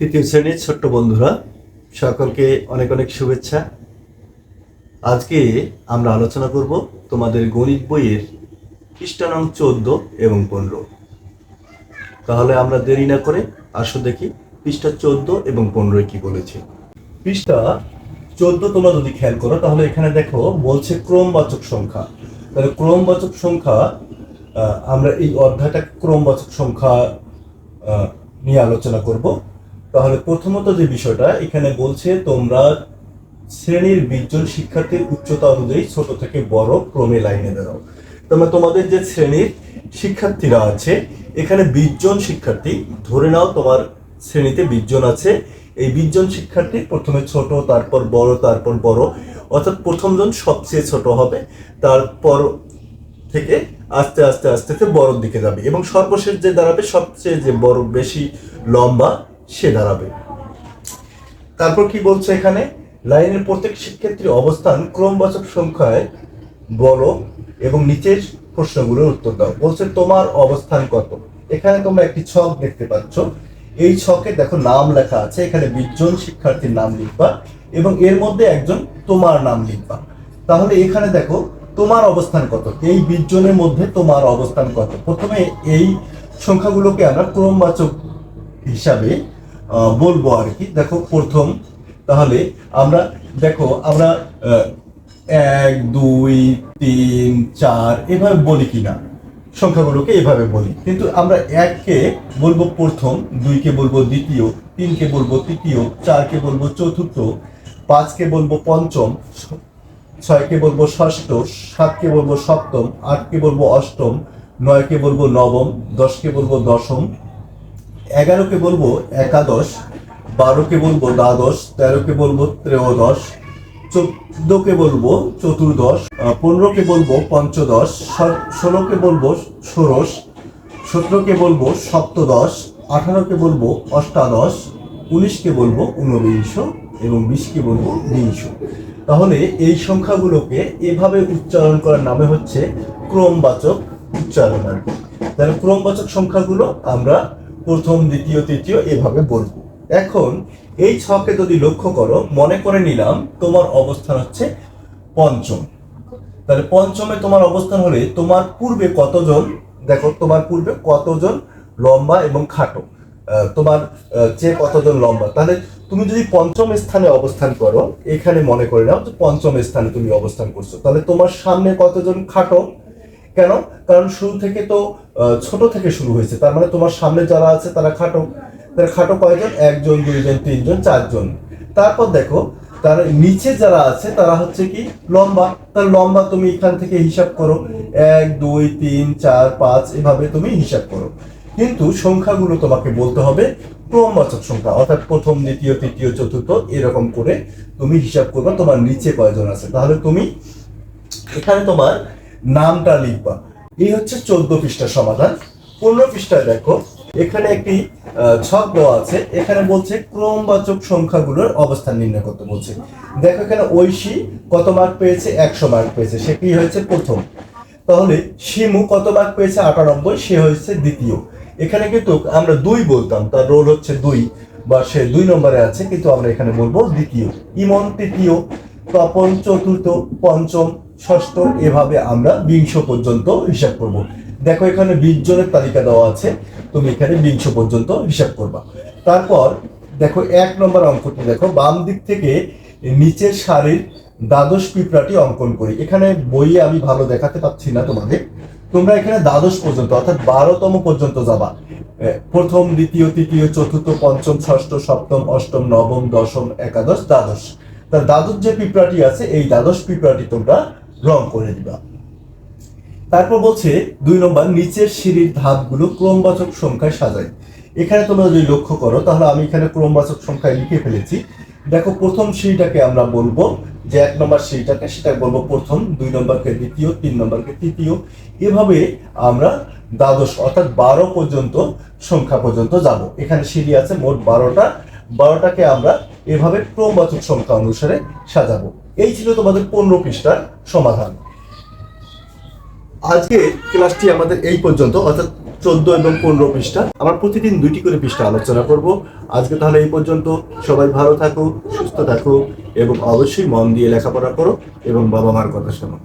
তৃতীয় শ্রেণির ছোট্ট বন্ধুরা, সকলকে অনেক অনেক শুভেচ্ছা। আজকে আমরা আলোচনা করব তোমাদের গণিত বইয়ের পৃষ্ঠা নং চোদ্দ এবং পনেরো। তাহলে আমরা দেরি না করে আসো দেখি পৃষ্ঠা চোদ্দ এবং পনেরোয় কি বলেছে। পৃষ্ঠা চোদ্দ তোমরা যদি খেয়াল করো, তাহলে এখানে দেখো, বলছে ক্রমবাচক সংখ্যা। তাহলে ক্রমবাচক সংখ্যা আমরা এই অধ্যায়টা ক্রমবাচক সংখ্যা নিয়ে আলোচনা করব। তাহলে প্রথমত যে বিষয়টা, এখানে বলছে তোমরা শ্রেণির বিশজন শিক্ষার্থীর উচ্চতা অনুযায়ী ছোট থেকে বড় ক্রমে লাইনে দাঁড়াও। তোমরা তোমাদের যে শ্রেণির শিক্ষার্থীরা আছে, এখানে বিশজন শিক্ষার্থী, ধরে নাও তোমার শ্রেণীতে বিশজন আছে, এই বিশজন শিক্ষার্থী প্রথমে ছোট, তারপর বড় তারপর বড়, অর্থাৎ প্রথমজন সবচেয়ে ছোট হবে, তারপর থেকে আস্তে আস্তে আস্তে আস্তে বড়র দিকে যাবে এবং সর্বশেষ যে দাঁড়াবে, সবচেয়ে যে বড়, বেশি লম্বা সে দাঁড়াবে। তারপর কি বলছে এখানে? লাইনের প্রত্যেক শিক্ষার্থীর অবস্থান ক্রমবাচক সংখ্যায় বড় এবং নিচের প্রশ্নগুলোর উত্তর দাও। বলছে, তোমার অবস্থান কত? এখানে তোমরা একটি ছক দেখতে পাচ্ছ। এই ছকে দেখো নাম লেখা আছে, এখানে বিশজন শিক্ষার্থীর নাম লিখবা এবং এর মধ্যে একজন তোমার নাম লিখবা। তাহলে এখানে দেখো, তোমার অবস্থান কত? এই বিশ জনের মধ্যে তোমার অবস্থান কত? প্রথমে এই সংখ্যাগুলোকে আমরা ক্রমবাচক হিসাবে বলব আর কি। দেখো, প্রথম, তাহলে আমরা, দেখো, আমরা এক, দুই, তিন, চার, এভাবে বলি কিনা? সংখ্যাগুলোকে এভাবে বলি। কিন্তু আমরা এককে বলব প্রথম, দুইকে বলব দ্বিতীয়, তিনকে বলব তৃতীয়, চারকে বলব চতুর্থ, পাঁচকে বলব পঞ্চম, ছয়কে বলব ষষ্ঠ, সাতকে বলব সপ্তম, আটকে বলব অষ্টম, নয়কে বলব নবম, দশকে বলব দশম এগারোকে বলব একাদশ, বারোকে বলব দ্বাদশ, তেরোকে বলব ত্রয়োদশ, চোদ্দকে বলব চতুর্দশ পনেরোকে বলব পঞ্চদশ, ষোল- ষোলোকে বলব ষোড়শ, সতেরোকে বলব সপ্তদশ, আঠারোকে বলব অষ্টাদশ, উনিশকে বলব ঊনবিংশ এবং বিশকে বলব বিংশ। তাহলে এই সংখ্যাগুলোকে এভাবে উচ্চারণ করার নামে হচ্ছে ক্রমবাচক উচ্চারণ আর কি। তাহলে ক্রমবাচক সংখ্যাগুলো আমরা প্রথম, দ্বিতীয়, তৃতীয় এভাবে বলব। এখন এই ছকে যদি লক্ষ্য করো, মনে করে নিলাম তোমার অবস্থান হচ্ছে পঞ্চম। তাহলে পঞ্চমে তোমার অবস্থান হলে তোমার পূর্বে কতজন, দেখো তোমার পূর্বে কতজন লম্বা এবং খাটো? তোমার চেয়ে কতজন লম্বা? তাহলে তুমি যদি পঞ্চম স্থানে অবস্থান করো, এখানে মনে করে নাও যে পঞ্চম স্থানে তুমি অবস্থান করছ। তাহলে তোমার সামনে কতজন খাটো? কেন? কারণ শুরু থেকে তো ছোট থেকে শুরু হয়েছে। তার মানে তোমার সামনে যারা আছে, তারা খাটো তারা খাটো কয়জন? একজন, দুইজন, তিনজন, চারজন। তারপর দেখো, তার নিচে যারা আছে, তারা হচ্ছে কি? লম্বা। তার লম্বা তুমি এখান থেকে হিসাব করো। এক, দুই, তিন, চার, পাঁচ, এভাবে তুমি হিসাব করো। কিন্তু সংখ্যাগুলো তোমাকে বলতে হবে ক্রমবাচক সংখ্যা। অর্থাৎ প্রথম, দ্বিতীয়, তৃতীয়, চতুর্থ, এরকম করে তুমি হিসাব করবে তোমার নিচে কয়জন আছে। তাহলে তুমি, এখানে তোমার নামটা লিখবা। এই হচ্ছে চোদ্দ পৃষ্ঠার সমাধান। পনেরো পৃষ্ঠায় দেখো, এখানে একটি ছক দেওয়া আছে। এখানে বলছে ক্রমবাচক সংখ্যাগুলোর অবস্থান নির্ণয় করতে বলছে। দেখো এখানে ঐশী কত মার্ক পেয়েছে? একশো মার্ক পেয়েছে। সে কি হয়েছে? প্রথম। তাহলে শিমু কত মার্ক পেয়েছে? আটানব্বই। সে হয়েছে দ্বিতীয়। এখানে কিন্তু আমরা দুই বলতাম। তার রোল হচ্ছে দুই বা সে দুই নম্বরে আছে, কিন্তু আমরা এখানে বলব দ্বিতীয়। ইমন তৃতীয়, তপন চতুর্থ, পঞ্চম ষষ্ঠ, এভাবে আমরা বিংশ পর্যন্ত হিসাব করব। দেখো এখানে বিশ জনের তালিকা দেওয়া আছে, তুমি এখানে বিংশ পর্যন্ত হিসাব করবা। তারপর দেখো এক নম্বর অঙ্কটি দেখো, বাম দিক থেকে নিচের সারির দ্বাদশ পিঁপড়াটি অঙ্কন করি। এখানে বইয়ে আমি ভালো দেখাতে পাচ্ছি না তোমাদের। তোমরা এখানে দ্বাদশ পর্যন্ত, অর্থাৎ বারোতম পর্যন্ত যাবা। প্রথম, দ্বিতীয়, তৃতীয়, চতুর্থ, পঞ্চম, ষষ্ঠ, সপ্তম, অষ্টম, নবম, দশম, একাদশ, দ্বাদশ। তার দ্বাদশ যে পিঁপড়াটি আছে, এই দ্বাদশ পিঁপড়াটি তোমরা রং করে দিবা। তারপর বলছে, দুই নম্বর, নিচের সিঁড়ির ধাপগুলো ক্রমবাচক সংখ্যায় সাজাই। এখানে তোমরা যদি লক্ষ্য করো, তাহলে আমি এখানে ক্রমবাচক সংখ্যায় লিখে ফেলেছি। দেখো, প্রথম সিঁড়িটাকে আমরা বলব যে এক নম্বর সিঁড়িটাকে সেটা বলব প্রথম, দুই নম্বরকে দ্বিতীয়, তিন নম্বরকে তৃতীয়। এভাবে আমরা দ্বাদশ অর্থাৎ বারো পর্যন্ত সংখ্যা পর্যন্ত যাব। এখানে সিঁড়ি আছে মোট বারোটা। বারোটাকে আমরা এভাবে ক্রমবাচক সংখ্যা অনুসারে সাজাবো। এই ছিল তোমাদের পনেরো পৃষ্ঠার সমাধান। আজকে ক্লাসটি আমাদের এই পর্যন্ত, অর্থাৎ চোদ্দ এবং পনেরো পৃষ্ঠা। আমরা প্রতিদিন দুইটি করে পৃষ্ঠা আলোচনা করব। আজকে তাহলে এই পর্যন্ত। সবাই ভালো থাকো, সুস্থ থাকো, এবং অবশ্যই মন দিয়ে লেখাপড়া করো, এবং বাবা মার কথা শোনো।